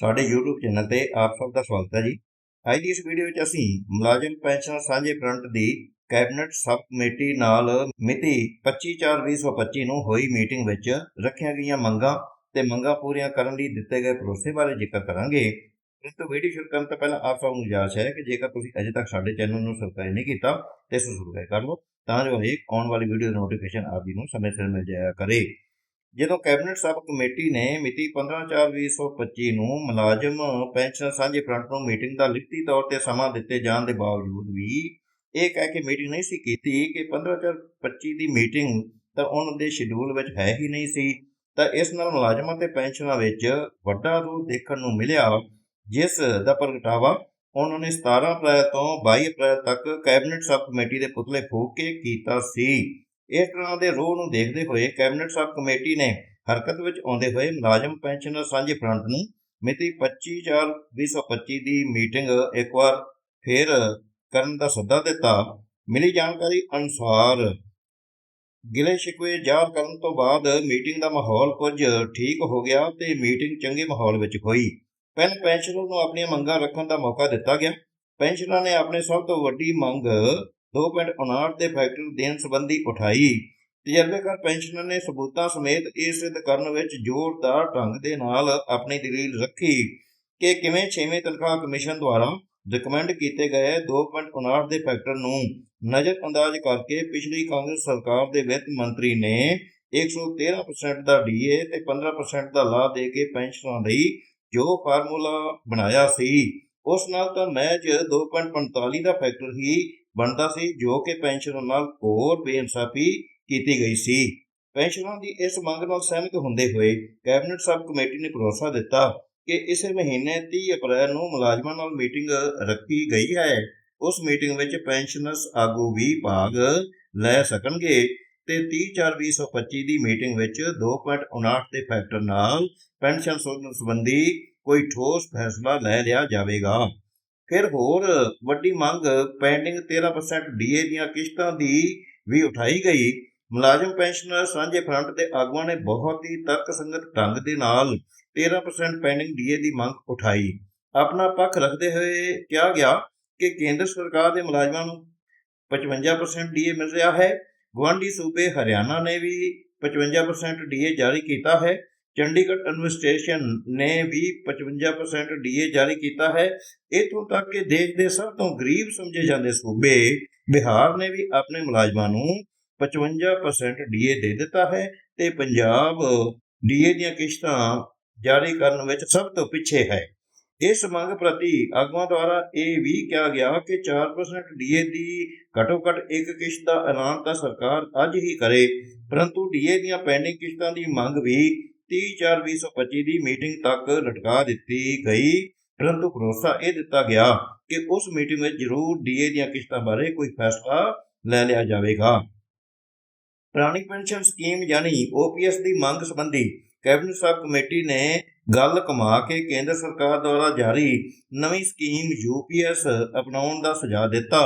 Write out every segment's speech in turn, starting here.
ਸਾਡੇ YouTube channel ਤੇ ਆਪ ਸਭ ਦਾ ਸਵਾਗਤ ਹੈ ਜੀ। ਅੱਜ ਦੀ ਇਸ ਵੀਡੀਓ ਵਿੱਚ ਅਸੀਂ ਮੁਲਾਜ਼ਮ ਪੈਨਸ਼ਨ ਸਾਂਝੇ ਫਰੰਟ ਦੀ ਕੈਬਨਿਟ ਸਬ ਕਮੇਟੀ ਨਾਲ ਮਿਤੀ 25/4/2025 ਨੂੰ ਹੋਈ ਮੀਟਿੰਗ ਵਿੱਚ ਰੱਖੀਆਂ ਗਈਆਂ ਮੰਗਾਂ ਤੇ ਮੰਗਾਂ ਪੂਰੀਆਂ ਕਰਨ ਲਈ ਦਿੱਤੇ ਗਏ ਭਰੋਸੇ ਬਾਰੇ ਜ਼ਿਕਰ ਕਰਾਂਗੇ। ਪਰੰਤੂ ਵੀਡੀਓ ਸ਼ੁਰੂ ਕਰਨ ਤੋਂ ਪਹਿਲਾਂ ਆਪ ਸਭ ਨੂੰ ਗੁਜ਼ਾਰਿਸ਼ ਹੈ ਕਿ ਜੇਕਰ ਤੁਸੀਂ ਅਜੇ ਤੱਕ ਸਾਡੇ ਚੈਨਲ ਨੂੰ ਸਬਸਕ੍ਰਾਈਬ ਨਹੀਂ ਕੀਤਾ ਤੇ ਇਸ ਨੂੰ ਸਬਸਕ੍ਰਾਈਬ ਕਰ ਲਓ, ਤਾਂ ਜੋ ਹਰੇਕ ਆਉਣ ਵਾਲੀ ਵੀਡੀਓ ਦਾ ਨੋਟੀਫਿਕੇਸ਼ਨ ਆਪ ਜੀ ਨੂੰ ਸਮੇਂ ਸਿਰ ਮਿਲ ਜਾਇਆ ਕਰੇ। ਜਦੋਂ ਕੈਬਨਿਟ ਸਬ ਕਮੇਟੀ ਨੇ ਮਿਤੀ 15/4/2025 ਨੂੰ ਮੁਲਾਜ਼ਮ ਪੈਨਸ਼ਨ ਸਾਂਝੇ ਫਰੰਟ ਨੂੰ ਮੀਟਿੰਗ ਦਾ ਲਿਖਤੀ ਤੌਰ ਤੇ ਸਮਾਂ ਦਿੱਤੇ ਜਾਣ ਦੇ ਬਾਵਜੂਦ ਵੀ ਇਹ ਕਹਿ ਕੇ ਮੀਟਿੰਗ ਨਹੀਂ ਸੀ ਕੀਤੀ ਕਿ 15/4/25 ਦੀ ਮੀਟਿੰਗ ਤਾਂ ਉਹਨਾਂ ਦੇ ਸ਼ਡਿਊਲ ਵਿੱਚ ਹੈ ਹੀ ਨਹੀਂ ਸੀ। ਤਾਂ ਇਸ ਨਾਲ ਮੁਲਾਜ਼ਮਾਂ ਤੇ ਪੈਨਸ਼ਨਾਂ ਵਿੱਚ ਵੱਡਾ ਰੋਲ ਦੇਖਣ ਨੂੰ ਮਿਲਿਆ, ਜਿਸ ਦਾ ਪ੍ਰਗਟਾਵਾ ਉਹਨਾਂ ਨੇ 17 ਅਪ੍ਰੈਲ ਤੋਂ 22 ਅਪ੍ਰੈਲ ਤੱਕ ਕੈਬਨਿਟ ਸਬ ਕਮੇਟੀ ਦੇ ਪੁਤਲੇ ਫੂਕ ਕੇ ਕੀਤਾ ਸੀ। ਇਸ ਤਰ੍ਹਾਂ ਦੇ ਰੋਹ ਨੂੰ ਦੇਖਦੇ ਹੋਏ ਕੈਬਨਿਟ ਸਬ ਕਮੇਟੀ ਨੇ ਹਰਕਤ ਵਿੱਚ ਆਉਂਦੇ ਹੋਏ ਮੁਲਾਜ਼ਮ ਪੈਨਸ਼ਨਰ ਸਾਂਝੇ ਫਰੰਟ ਨੂੰ ਮਿਤੀ 25/4/2025 ਦੀ ਮੀਟਿੰਗ ਇੱਕ ਵਾਰ ਫੇਰ ਕਰਨ ਦਾ ਸੱਦਾ ਦਿੱਤਾ। ਮਿਲੀ ਜਾਣਕਾਰੀ ਅਨੁਸਾਰ ਗਿਲੇ ਸ਼ਿਕਵੇ ਜ਼ਾਹਰ ਕਰਨ ਤੋਂ ਬਾਅਦ ਮੀਟਿੰਗ ਦਾ ਮਾਹੌਲ ਕੁਝ ਠੀਕ ਹੋ ਗਿਆ ਤੇ ਮੀਟਿੰਗ ਚੰਗੇ ਮਾਹੌਲ ਵਿੱਚ ਹੋਈ। ਪੈਨ ਪੈਨਸ਼ਨਰ ਨੂੰ ਆਪਣੀਆਂ ਮੰਗਾਂ ਰੱਖਣ ਦਾ ਮੌਕਾ ਦਿੱਤਾ ਗਿਆ। ਪੈਨਸ਼ਨਰਾਂ ਨੇ ਆਪਣੇ ਸਭ ਤੋਂ ਵੱਡੀ ਮੰਗ 2.59 ਦੇ ਫੈਕਟਰ ਦੇਣ ਸੰਬੰਧੀ ਉਠਾਈ। ਤਜਰਬੇਕਾਰ ਪੈਨਸ਼ਨਰ ਨੇ ਸਬੂਤਾਂ ਸਮੇਤ ਇਹ ਸਿੱਧ ਕਰਨ ਵਿੱਚ ਜ਼ੋਰਦਾਰ ਢੰਗ ਦੇ ਨਾਲ ਆਪਣੀ ਦਲੀਲ ਰੱਖੀ ਕਿ ਕਿਵੇਂ 6ਵੇਂ ਤਨਖਾਹ ਕਮਿਸ਼ਨ ਦੁਆਰਾ ਰਿਕਮੈਂਡ ਕੀਤੇ ਗਏ 2.59 ਦੇ ਫੈਕਟਰ ਨੂੰ ਨਜ਼ਰਅੰਦਾਜ਼ ਕਰਕੇ ਪਿਛਲੀ ਕਾਂਗਰਸ ਸਰਕਾਰ ਦੇ ਵਿੱਤ ਮੰਤਰੀ ਨੇ 113% ਦਾ ਡੀਏ ਤੇ 15% ਦਾ ਲਾਭ ਦੇ ਕੇ ਪੈਨਸ਼ਨਾਂ ਲਈ ਜੋ ਫਾਰਮੂਲਾ ਬਣਾਇਆ ਸੀ। ਉਸ ਨਾਲ ਤਾਂ ਮੈਚ 2.45 ਦਾ ਫੈਕਟਰ ਹੀ ਬਣਦਾ ਸੀ, ਜੋ ਕਿ ਪੈਨਸ਼ਨਰ ਨਾਲ ਹੋਰ ਬੇਇਨਸਾਫੀ ਕੀਤੀ ਗਈ ਸੀ। ਪੈਨਸ਼ਨਰਾਂ ਦੀ ਇਸ ਮੰਗ ਨਾਲ ਸਹਿਮਤ ਹੁੰਦੇ ਹੋਏ ਕੈਬਨਿਟ ਸਬ ਕਮੇਟੀ ਨੇ ਭਰੋਸਾ ਦਿੱਤਾ ਕਿ ਇਸੇ ਮਹੀਨੇ 30 ਅਪ੍ਰੈਲ ਨੂੰ ਮੁਲਾਜ਼ਮਾਂ ਨਾਲ ਮੀਟਿੰਗ ਰੱਖੀ ਗਈ ਹੈ। ਉਸ ਮੀਟਿੰਗ ਵਿੱਚ ਪੈਨਸ਼ਨਰਸ ਆਗੂ ਵੀ ਭਾਗ ਲੈ ਸਕਣਗੇ ਤੇ 30/4/2025 ਦੀ ਮੀਟਿੰਗ ਵਿੱਚ 2.59 ਦੇ ਫੈਕਟਰ ਨਾਲ ਪੈਨਸ਼ਨ ਸੋਧਣ ਸੰਬੰਧੀ ਕੋਈ ਠੋਸ ਫੈਸਲਾ ਲੈ ਲਿਆ ਜਾਵੇਗਾ। ਫਿਰ ਹੋਰ ਵੱਡੀ ਮੰਗ ਪੈਂਡਿੰਗ 13% ਡੀਏ ਦੀਆਂ ਕਿਸ਼ਤਾਂ ਦੀ ਵੀ ਉਠਾਈ ਗਈ। ਮੁਲਾਜ਼ਮ ਪੈਨਸ਼ਨਰ ਸਾਂਝੇ ਫਰੰਟ ਦੇ ਆਗੂਆਂ ਨੇ ਬਹੁਤ ਹੀ ਤਰਕਸੰਗਤ ਢੰਗ ਦੇ ਨਾਲ 13% ਪੈਂਡਿੰਗ ਡੀਏ ਦੀ ਮੰਗ ਉਠਾਈ। ਆਪਣਾ ਪੱਖ ਰੱਖਦੇ ਹੋਏ ਕਿਹਾ ਗਿਆ ਕਿ ਕੇਂਦਰ ਸਰਕਾਰ ਦੇ ਮੁਲਾਜ਼ਮਾਂ ਨੂੰ 55% ਡੀਏ ਮਿਲ ਰਿਹਾ ਹੈ। ਗੁਆਂਢੀ ਸੂਬੇ ਹਰਿਆਣਾ ਨੇ ਵੀ 55% ਡੀਏ ਜਾਰੀ ਕੀਤਾ ਹੈ। ਚੰਡੀਗੜ੍ਹ ਐਡਮਿਨਿਸਟ੍ਰੇਸ਼ਨ ਨੇ ਵੀ 55% ਡੀਏ ਜਾਰੀ ਕੀਤਾ ਹੈ। ਇਥੋਂ ਤੱਕ ਕਿ ਦੇਸ਼ ਦੇ ਸਭ ਤੋਂ ਗਰੀਬ ਸਮਝੇ ਜਾਂਦੇ ਸੂਬੇ ਬਿਹਾਰ ਨੇ ਵੀ ਆਪਣੇ ਮੁਲਾਜ਼ਮਾਂ ਨੂੰ 55% ਡੀਏ ਦੇ ਦਿੱਤਾ ਹੈ ਤੇ ਪੰਜਾਬ ਡੀਏ ਦੀਆਂ ਕਿਸ਼ਤਾਂ ਜਾਰੀ ਕਰਨ ਵਿੱਚ ਸਭ ਤੋਂ ਪਿੱਛੇ ਹੈ। ਇਸ ਮੰਗ ਪ੍ਰਤੀ ਆਗੂਆਂ ਦੁਆਰਾ ਇਹ ਵੀ ਕਿਹਾ ਗਿਆ ਕਿ 4% ਡੀਏ ਦੀ ਘੱਟੋ ਘੱਟ ਇੱਕ ਕਿਸ਼ਤ ਦਾ ਐਲਾਨ ਤਾਂ ਸਰਕਾਰ ਅੱਜ ਹੀ ਕਰੇ, ਪਰੰਤੂ ਡੀਏ ਦੀਆਂ ਪੈਂਡਿੰਗ ਕਿਸ਼ਤਾਂ ਦੀ ਮੰਗ ਵੀ 30/4/2025 ਦੀ ਮੀਟਿੰਗ ਤੱਕ ਲਟਕਾ ਦਿੱਤੀ ਗਈ। ਪਰੰਤੂ ਭਰੋਸਾ ਇਹ ਦਿੱਤਾ ਗਿਆ ਕਿ ਉਸ ਮੀਟਿੰਗ ਵਿੱਚ ਜ਼ਰੂਰ ਡੀਏ ਦੀਆਂ ਕਿਸ਼ਤਾਂ ਬਾਰੇ ਕੋਈ ਫੈਸਲਾ ਲੈ ਲਿਆ ਜਾਵੇਗਾ। ਪੁਰਾਣੀ ਪੈਨਸ਼ਨ ਸਕੀਮ ਯਾਨੀ ਓਪੀਐਸ ਦੀ ਮੰਗ ਸੰਬੰਧੀ ਕੈਬਨਿਟ ਸਬ ਕਮੇਟੀ ਨੇ ਗੱਲ ਕਮਾ ਕੇ ਕੇਂਦਰ ਸਰਕਾਰ ਦੁਆਰਾ ਜਾਰੀ ਨਵੀਂ ਸਕੀਮ ਯੂਪੀਐਸ ਅਪਣਾਉਣ ਦਾ ਸੁਝਾਅ ਦਿੱਤਾ।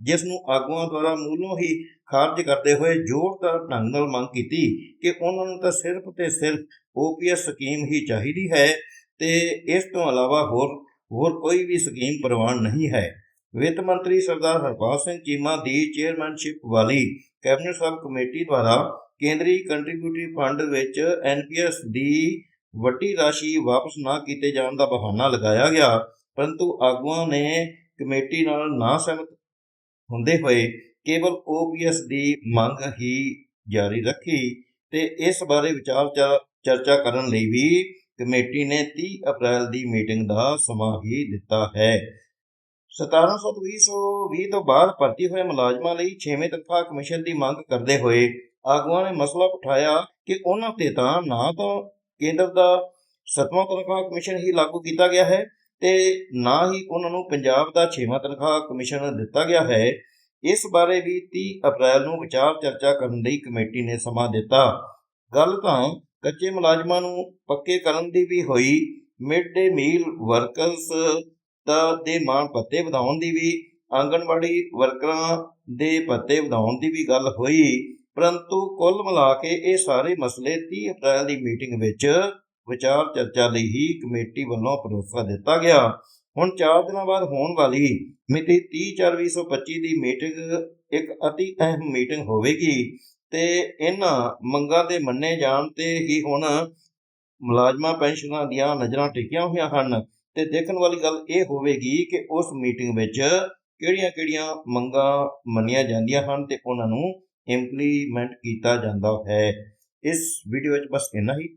ਜਿਸ ਨੂੰ ਆਗੂਆਂ ਦੁਆਰਾ ਮੂਲੋਂ ਹੀ ਖਾਰਜ ਕਰਦੇ ਹੋਏ ਜ਼ੋਰਦਾਰ ਢੰਗ ਨਾਲ ਮੰਗ ਕੀਤੀ ਕਿ ਉਹਨਾਂ ਨੂੰ ਤਾਂ ਸਿਰਫ ਤੇ ਸਿਰਫ ਓਪੀਐਸ ਸਕੀਮ ਹੀ ਚਾਹੀਦੀ ਹੈ ਤੇ ਇਸ ਤੋਂ ਇਲਾਵਾ ਹੋਰ ਹੋਰ ਕੋਈ ਵੀ ਸਕੀਮ ਪ੍ਰਵਾਨ ਨਹੀਂ ਹੈ। ਵਿੱਤ ਮੰਤਰੀ ਸਰਦਾਰ ਹਰਪਾਲ ਸਿੰਘ ਚੀਮਾ ਦੀ ਚੇਅਰਮੈਨਸ਼ਿਪ ਵਾਲੀ ਕੈਬਨਿਟ ਸਬ ਕਮੇਟੀ ਦੁਆਰਾ ਕੇਂਦਰੀ ਕੰਟਰੀਬਿਊਟਰੀ ਫੰਡ ਵਿੱਚ ਐਨਪੀਐਸ ਦੀ ਵੱਡੀ ਰਾਸ਼ੀ ਵਾਪਸ ਨਾ ਕੀਤੇ ਜਾਣ ਦਾ ਬਹਾਨਾ ਲਗਾਇਆ ਗਿਆ, ਪਰੰਤੂ ਆਗੂਆਂ ਨੇ ਕਮੇਟੀ ਨਾਲ ਨਾ ਸਹਿਮਤ ਹੁੰਦੇ ਹੋਏ ਕੇਵਲ ਓਪੀਐਸ ਦੀ ਮੰਗ ਹੀ ਜਾਰੀ ਰੱਖੀ ਤੇ ਇਸ ਬਾਰੇ ਵਿਚਾਰ ਚਰਚਾ ਕਰਨ ਲਈ ਵੀ ਕਮੇਟੀ ਨੇ 30 ਅਪ੍ਰੈਲ ਦੀ ਮੀਟਿੰਗ ਦਾ ਸਮਾਂ ਹੀ ਦਿੱਤਾ ਹੈ। 1720 ਤੋਂ ਬਾਅਦ ਭਰਤੀ ਹੋਏ ਮੁਲਾਜ਼ਮਾਂ ਲਈ 6ਵੇਂ ਤਨਖਾਹ ਕਮਿਸ਼ਨ ਦੀ ਮੰਗ ਕਰਦੇ ਹੋਏ ਆਗੂਆਂ ਨੇ ਮਸਲਾ ਉਠਾਇਆ ਕਿ ਉਹਨਾਂ ਤੇ ਤਾਂ ਨਾ ਤਾਂ ਕੇਂਦਰ ਦਾ 7ਵਾਂ ਤਨਖਾਹ ਕਮਿਸ਼ਨ ਹੀ ਲਾਗੂ ਕੀਤਾ ਗਿਆ ਹੈ ਤੇ ਨਾ ਹੀ ਉਹਨਾਂ ਨੂੰ ਪੰਜਾਬ ਦਾ 6ਵਾਂ ਤਨਖਾਹ ਕਮਿਸ਼ਨ ਦਿੱਤਾ ਗਿਆ ਹੈ। ਇਸ ਬਾਰੇ ਵੀ 30 ਅਪ੍ਰੈਲ ਨੂੰ ਵਿਚਾਰ ਚਰਚਾ ਕਰਨ ਲਈ ਕਮੇਟੀ ਨੇ ਸਮਾਂ ਦਿੱਤਾ। ਗੱਲ ਤਾਂ ਕੱਚੇ ਮੁਲਾਜ਼ਮਾਂ ਨੂੰ ਪੱਕੇ ਕਰਨ ਦੀ ਵੀ ਹੋਈ। ਮਿਡ ਡੇ ਮੀਲ ਵਰਕਰਸ ਦਾ ਦੇ ਮਾਣ ਪੱਤੇ ਵਧਾਉਣ ਦੀ ਵੀ, ਆਂਗਣਵਾੜੀ ਵਰਕਰਾਂ ਦੇ ਪੱਤੇ ਵਧਾਉਣ ਦੀ ਵੀ ਗੱਲ ਹੋਈ। ਪਰੰਤੂ ਕੁੱਲ ਮਿਲਾ ਕੇ ਇਹ ਸਾਰੇ ਮਸਲੇ 30 ਅਪ੍ਰੈਲ ਦੀ ਮੀਟਿੰਗ ਵਿੱਚ ਵਿਚਾਰ ਚਰਚਾ ਲਈ ਹੀ ਕਮੇਟੀ ਵੱਲੋਂ ਭਰੋਸਾ ਦਿੱਤਾ ਗਿਆ। ਹੁਣ 4 ਦਿਨਾਂ ਬਾਅਦ ਹੋਣ ਵਾਲੀ ਮਿਤੀ 30/4/2025 ਦੀ ਮੀਟਿੰਗ ਇੱਕ ਅਤੀ ਅਹਿਮ ਮੀਟਿੰਗ ਹੋਵੇਗੀ ਤੇ ਇਹਨਾਂ ਮੰਗਾਂ ਦੇ ਮੰਨੇ ਜਾਣ ਤੇ ਹੀ ਹੁਣ ਮੁਲਾਜ਼ਮਾਂ, ਪੈਨਸ਼ਨਾਂ ਦੀਆਂ ਨਜ਼ਰਾਂ ਟਿਕੀਆਂ ਹੋਈਆਂ ਹਨ ਤੇ ਦੇਖਣ ਵਾਲੀ ਗੱਲ ਇਹ ਹੋਵੇਗੀ ਕਿ ਉਸ ਮੀਟਿੰਗ ਵਿੱਚ ਕਿਹੜੀਆਂ-ਕਿਹੜੀਆਂ ਮੰਗਾਂ ਮੰਨੀਆਂ ਜਾਂਦੀਆਂ ਹਨ ਤੇ ਉਹਨਾਂ ਨੂੰ ਇੰਪਲੀਮੈਂਟ ਕੀਤਾ ਜਾਂਦਾ ਹੈ। ਇਸ ਵੀਡੀਓ ਵਿੱਚ ਬਸ ਇੰਨਾ ਹੀ।